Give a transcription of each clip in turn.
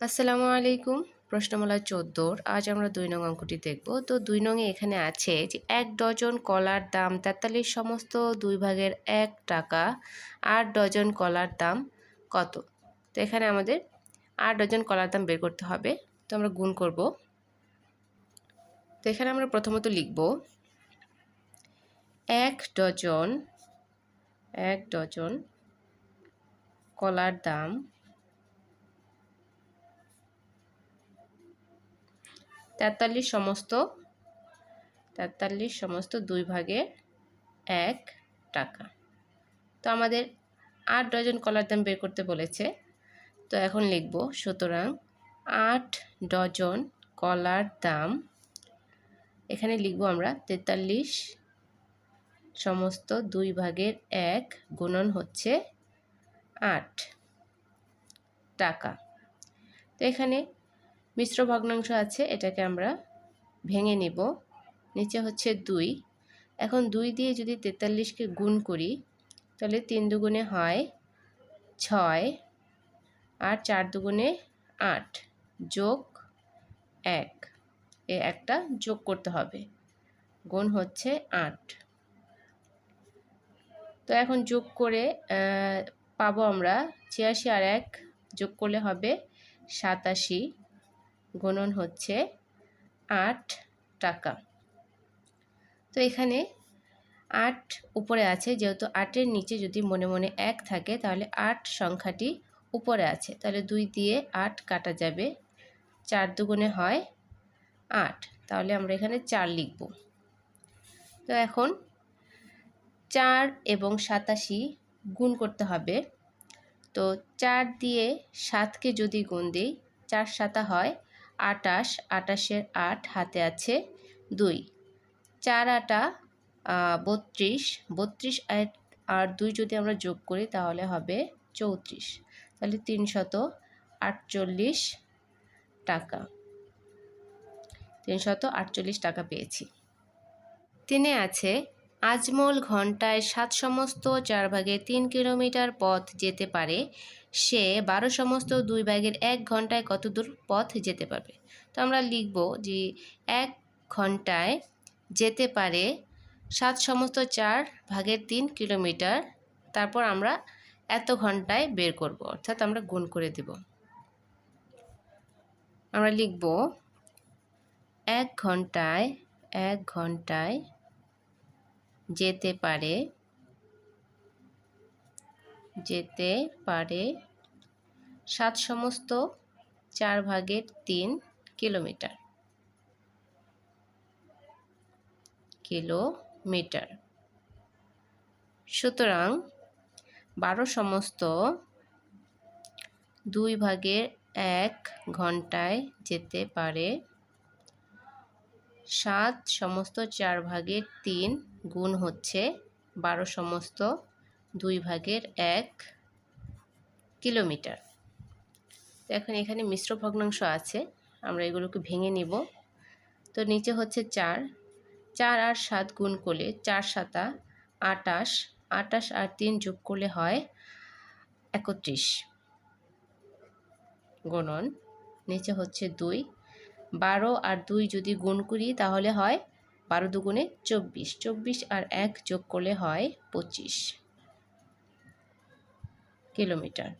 আসসালামু আলাইকুম। প্রশ্নমালা চোদ্দোর, আজ আমরা দুই নং অঙ্কটি দেখব। তো দুই নংয়ে এখানে আছে যে এক ডজন কলার দাম তেতাল্লিশ সমস্ত দুই ভাগের এক টাকা, আট ডজন কলার দাম কত? তো এখানে আমাদের আট ডজন কলার দাম বের করতে হবে। তো আমরা গুণ করব। তো এখানে আমরা প্রথমত লিখব এক ডজন এক ডজন কলার দাম তেতাল্লিশ সমস্ত তেতাল্লিশ সমস্ত দুই ভাগে এক টাকা। তো আমাদের আট ডজন কলার দাম বের করতে বলেছে। তো এখন লিখব, সুতরাং আট ডজন কলার দাম, এখানে লিখব আমরা তেতাল্লিশ সমস্ত দুই ভাগের এক গুণন হচ্ছে আট টাকা। তো এখানে মিশ্র ভগ্নাংশ আছে, এটাকে আমরা ভেঙে নিব। নিচে হচ্ছে দুই। এখন দুই দিয়ে যদি তেতাল্লিশকে গুণ করি, তাহলে তিন দুগুণে হয় ছয় আর চার দুগুণে আট যোগ এক। এ একটা যোগ করতে হবে। গুণ হচ্ছে আট। তো এখন যোগ করে পাবো আমরা ছিয়াশি আর এক যোগ করলে হবে সাতাশি। গুণন হচ্ছে আট টাকা। তো এখানে আট উপরে আছে, যেহেতু আটের নিচে যদি মনে মনে এক থাকে, তাহলে আট সংখ্যাটি উপরে আছে। তাহলে দুই দিয়ে আট কাটা যাবে, চার দুগুণে হয় আট। তাহলে আমরা এখানে চার লিখব। তো এখন চার এবং সাতাশি গুণ করতে হবে। তো চার দিয়ে সাতকে যদি গুণ দিই, চার সাতা হয় আটাশ, আটাশের আট হাতে আছে দুই। চার আটা বত্রিশ। বত্রিশ আর দুই যদি আমরা যোগ করি তাহলে হবে চৌত্রিশ। তাহলে তিনশত আটচল্লিশ টাকা। তিনশত আটচল্লিশ টাকা পেয়েছি। তিনে আছে আজমল ঘন্টায় সাত সমস্ত চার ভাগে তিন কিলোমিটার পথ যেতে পারে। সে বারো সমস্ত দুই ভাগের এক ঘন্টায় কত দূর পথ যেতে পারবে? তো আমরা লিখব যে এক ঘন্টায় যেতে পারে সাত সমস্ত চার ভাগের তিন কিলোমিটার। তারপর আমরা এত ঘন্টায় বের করব, অর্থাৎ আমরা গুণ করে দেব। আমরা লিখব এক ঘন্টায় এক ঘন্টায় যেতে পারে যেতে পারে সাত সমস্ত চার ভাগের তিন কিলোমিটার। কিলোমিটার। সুতরাং বারো সমস্ত দুই ভাগের এক ঘন্টায় যেতে পারে সাত সমস্ত চার ভাগের তিন গুণ হচ্ছে বারো সমস্ত দুই ভাগের এক কিলোমিটার। তো এখন এখানে মিশ্র ভগ্নাংশ আছে, আমরা এগুলোকে ভেঙে নিব। তো নিচে হচ্ছে চার। চার আর সাত গুণ করলে চার সাতা আটাশ। আটাশ আর তিন যোগ করলে হয় একত্রিশ। গণন, নিচে হচ্ছে দুই। বারো আর দুই যদি গুণ করি তাহলে হয় বারো দুগুণে চব্বিশ চব্বিশ আর এক যোগ করলে হয় পঁচিশ কিলোমিটার।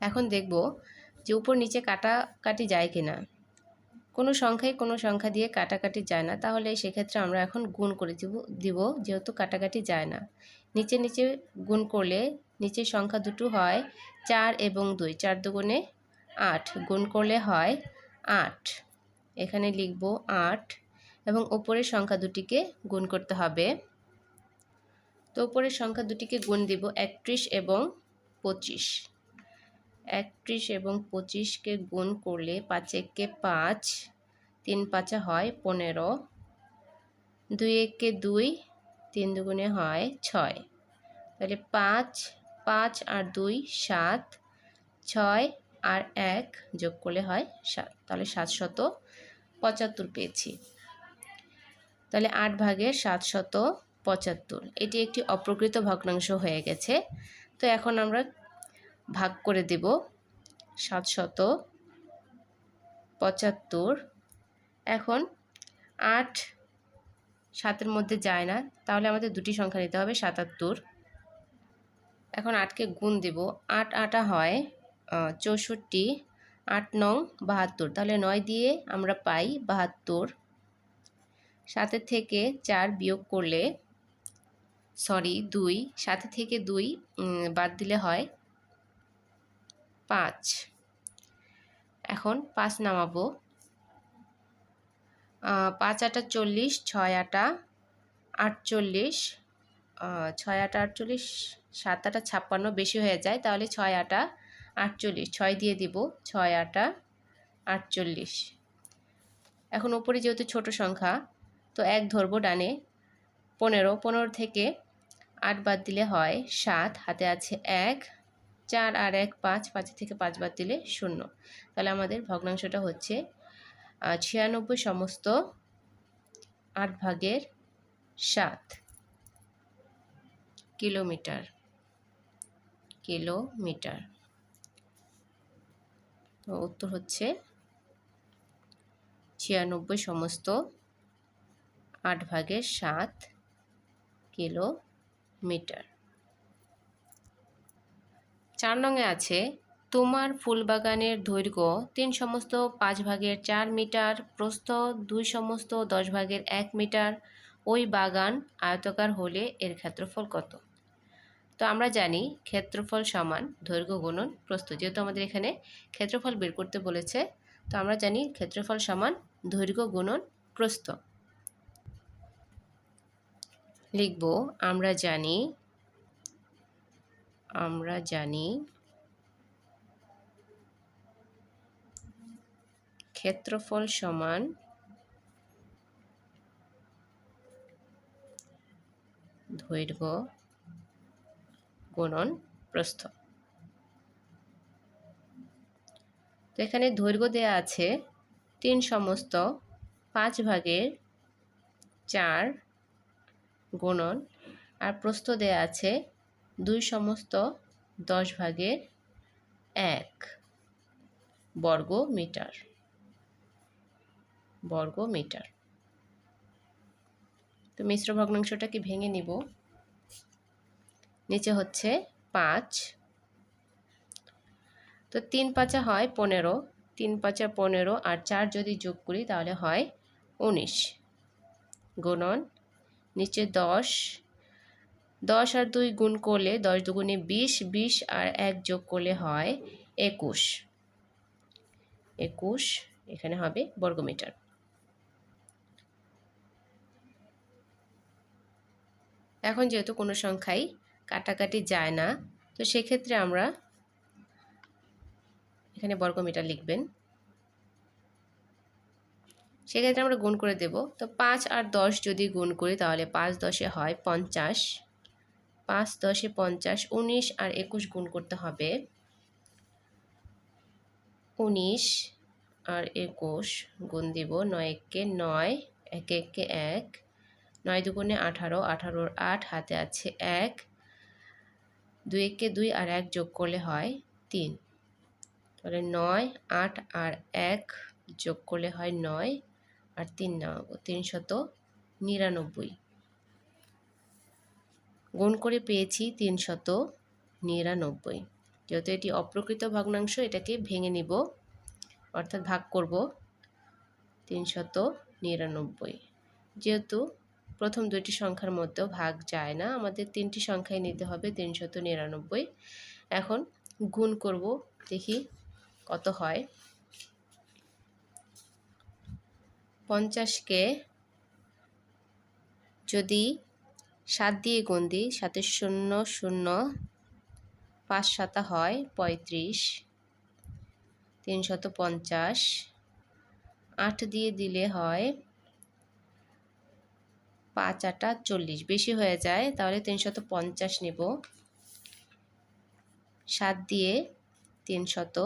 এখন দেখব যে উপর নিচে কাটাকাটি যায় কি না কোনো সংখ্যায় কোনো সংখ্যা দিয়ে কাটাকাটি যায় না, তাহলে সেক্ষেত্রে আমরা এখন গুণ করে দিব দিব, যেহেতু কাটাকাটি যায় না। নিচে নিচে গুণ করলে নিচের সংখ্যা দুটো হয় চার এবং দুই, চার দুগুণে আট, গুণ করলে হয় আট। এখানে লিখব আট এবং ওপরের সংখ্যা দুটিকে গুণ করতে হবে। তো ওপরের সংখ্যা দুটিকে গুণ দিব একত্রিশ এবং পঁচিশ। একত্রিশ এবং পঁচিশকে গুণ করলে পাঁচ এককে পাঁচ, তিন পাঁচা হয় পনেরো। দুই এককে দুই, তিন দুগুণে হয় ছয়। তাহলে পাঁচ পাঁচ আর দুই, সাত। ছয় আর এক যোগ করলে হয় সাত। তাহলে সাতশত পঁচাত্তর পেয়েছি। তাহলে আট ভাগের সাতশত পঁচাত্তর। এটি একটি অপ্রকৃত ভগ্নাংশ হয়ে গেছে। তো এখন আমরা ভাগ করে দেব। সাতশত পঁচাত্তর। এখন আট সাতের মধ্যে যায় না। তাহলে আমাদের দুটি সংখ্যা নিতে হবে সাতাত্তর। এখন আটকে গুণ দেব। আট আটা হয় চৌষট্টি, আট নং, বাহাত্তর। তাহলে নয় দিয়ে আমরা পাই বাহাত্তর। সাতের থেকে চার বিয়োগ করলে সরি দুই। সাথে থেকে দুই বাদ দিলে হয় পাঁচ। এখন পাঁচ নামাবো। পাঁচ আটা চল্লিশ, ছয় আটা আটচল্লিশ। ছয় আটা আটচল্লিশ, সাত আটা ছাপ্পান্ন বেশি হয়ে যায়, তাহলে ছয় আটা আটচল্লিশ, ছয় দিয়ে দিব, ছয় আটা, আটচল্লিশ। এখন উপরে যেহেতু ছোট সংখ্যা, তো এক ধরবো ডানে। পনেরো পনেরো থেকে আট বাদ দিলে হয় সাত, হাতে আছে এক, চার আর এক পাঁচ পাঁচ থেকে পাঁচ বাদ দিলে শূন্য। তাহলে আমাদের ভগ্নাংশটা হচ্ছে ছিয়ানব্বই সমস্ত আট ভাগের সাত কিলোমিটার কিলোমিটার। তো উত্তর হচ্ছে ছিয়ানব্বই সমস্ত আট ভাগের সাত কিলোমিটার। চার নঙে আছে, তোমার ফুলবাগানের দৈর্ঘ্য তিন সমস্ত পাঁচ ভাগের চার মিটার, প্রস্থ দুই সমস্ত দশ ভাগের এক মিটার। ওই বাগান আয়তকার হলে এর ক্ষেত্রফল কত? তো আমরা জানি ক্ষেত্রফল সমান, দৈর্ঘ্য গুণন, প্রস্থ। যেহেতু আমাদের এখানে ক্ষেত্রফল বের করতে বলেছে, তো আমরা জানি ক্ষেত্রফল সমান, দৈর্ঘ্য গুণন, প্রস্থ। লিখব, আমরা জানি আমরা জানি ক্ষেত্রফল সমান, দৈর্ঘ্য গুণন প্রস্থ। তো এখানে দৈর্ঘ্য দেয়া আছে তিন সমস্ত পাঁচ ভাগের চার গুণন, আর প্রস্থ দেয়া আছে দুই সমস্ত দশ ভাগের এক বর্গ মিটার বর্গ মিটার তো মিশ্র ভগ্নাংশটাকে ভেঙে নিব? নিচে হচ্ছে পাঁচ। তো তিন পাঁচা হয় পনেরো, তিন পাঁচা পনেরো আর চার যদি যোগ করি তাহলে হয় উনিশ। গুণন, নিচে দশ। দশ আর দুই গুণ করলে দশ দুগুণে বিশ বিশ আর এক যোগ করলে হয় একুশ। একুশ, এখানে হবে বর্গমিটার। এখন যেহেতু কোনো সংখ্যাই কাটাকাটি যায় না। তো সেক্ষেত্রে আমরা এখানে বর্গমিটার লিখবেন। সেক্ষেত্রে আমরা গুণ করে দেব। তো পাঁচ আর দশ যদি গুণ করি তাহলে পাঁচ দশে হয় পঞ্চাশ। পাঁচ দশে পঞ্চাশ, উনিশ আর একুশ গুণ করতে হবে। উনিশ আর একুশ গুণ দিব নয় এককে নয়, এক এককে এক। নয় দুগুণে আঠারো, আঠারোর আট হাতে আছে এক। দুই এককে দুই আর এক যোগ করলে হয় তিন। তাহলে নয়, আট আর এক যোগ করলে হয় নয় আর তিন না তিনশত নিরানব্বই। গুণ করে পেয়েছি তিনশত নিরানব্বই। যেহেতু এটি অপ্রকৃত ভগ্নাংশ, এটাকে ভেঙে নিব, অর্থাৎ ভাগ করব তিনশত নিরানব্বই। যেহেতু প্রথম দুইটি সংখ্যার মধ্যেও ভাগ যায় না। আমাদের তিনটি সংখ্যাই নিতে হবে তিনশত নিরানব্বই। এখন গুণ করব, দেখি কত হয়। পঞ্চাশকে যদি সাত দিয়ে গুণ দিই, সাথে শূন্য শূন্য, পাঁচ সাতা হয় পঁয়ত্রিশ। তিনশত পঞ্চাশ। আট দিয়ে দিলে হয় পাঁচ আটা চল্লিশ। বেশি হয়ে যায়, তাহলে তিনশত পঞ্চাশ নেব। সাত দিয়ে তিনশত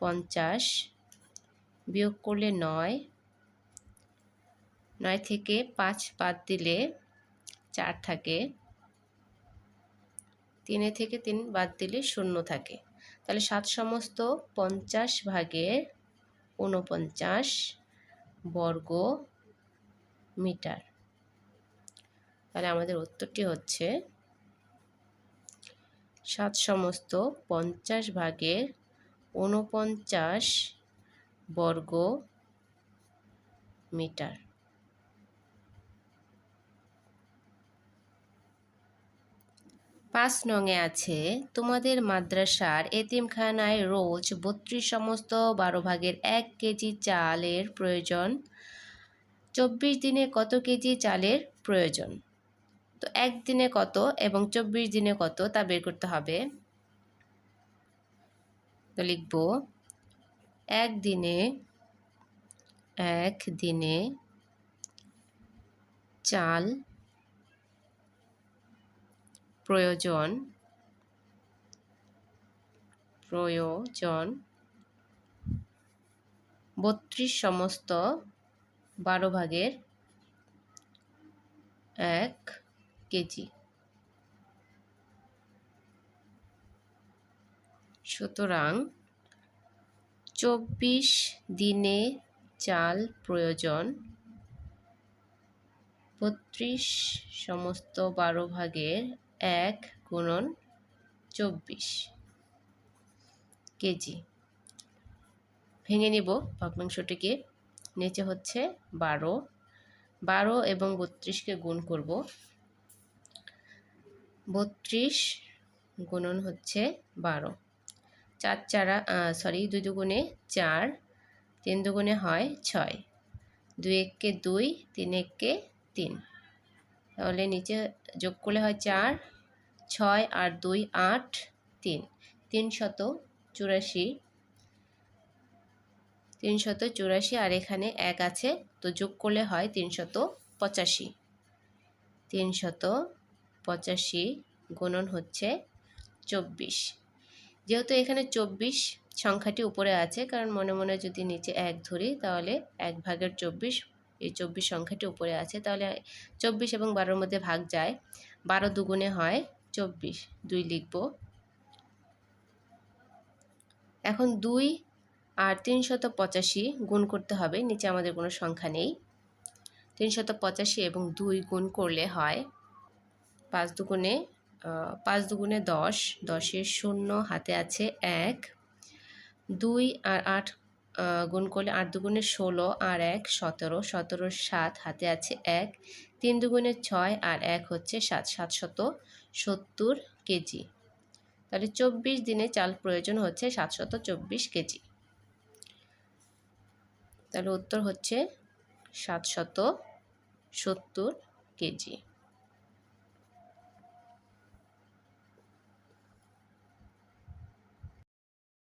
পঞ্চাশ বিয়োগ করলে নয়। নয় থেকে পাঁচ বাদ দিলে চার থাকে। তিনে থেকে তিন বাদ দিলে শূন্য থাকে। তাহলে সাত সমস্ত পঞ্চাশ ভাগের ঊনপঞ্চাশ বর্গ মিটার। তাহলে আমাদের উত্তরটি হচ্ছে সাত সমস্ত পঞ্চাশ ভাগের ঊনপঞ্চাশ বর্গ মিটার। পাঁচ নঙে আছে, তোমাদের মাদ্রাসার এতিমখানায় রোজ বত্রিশ সমস্ত বারো ভাগের এক কেজি চালের প্রয়োজন চব্বিশ দিনে কত কেজি চালের প্রয়োজন? তো একদিনে কত এবং চব্বিশ দিনে কত তা বের করতে হবে। তো লিখব একদিনে এক দিনে চাল প্রয়োজন প্রয়োজন বত্রিশ সমস্ত বারো ভাগের এক কেজি। সুতরাং চব্বিশ দিনে চাল প্রয়োজন বত্রিশ সমস্ত বারো ভাগের এক গুণন চব্বিশ কেজি। ভেঙে নিব ভগ্নাংশটিকে। নিচে হচ্ছে বারো। বারো এবং বত্রিশকে গুণ করব। বত্রিশ গুণন হচ্ছে বারো। চার চারা সরি দুই দুগুণে চার, তিন দুগুণে হয় ছয়। দুই এককে দুই, তিন এককে তিন। তাহলে নিচে যোগ করলে হয় চার, ছয় আর দুই আট, তিন। তিন শত চুরাশি তিনশত চুরাশি আর এখানে এক আছে, তো যোগ করলে হয় তিনশত পঁচাশি। তিনশত পঁচাশি গুণন হচ্ছে চব্বিশ। যেহেতু এখানে চব্বিশ সংখ্যাটি উপরে আছে, কারণ মনে মনে যদি নিচে এক ধরি, তাহলে এক ভাগের চব্বিশ, এই চব্বিশ সংখ্যাটি উপরে আছে, তাহলে চব্বিশ এবং বারোর মধ্যে ভাগ যায়, বারো দুগুণে হয় চব্বিশ, দুই লিখব। এখন দুই আর তিনশত পঁচাশি গুণ করতে হবে, নিচে আমাদের কোনো সংখ্যা নেই। তিনশত পঁচাশি এবং দুই গুণ করলে হয় পাঁচ দুগুণে পাঁচ দুগুণে দশ, দশের শূন্য হাতে আছে এক। দুই আর আট গুণ করলে আট দুগুণে ষোলো আর এক সতেরো সতেরোর সাত হাতে আছে এক। তিন দুগুণে ছয় আর এক হচ্ছে সাত, সাতশত সত্তর কেজি। তাহলে চব্বিশ দিনে চাল প্রয়োজন হচ্ছে সাতশত চব্বিশ কেজি। তাহলে উত্তর হচ্ছে সাতশত সত্তর কেজি।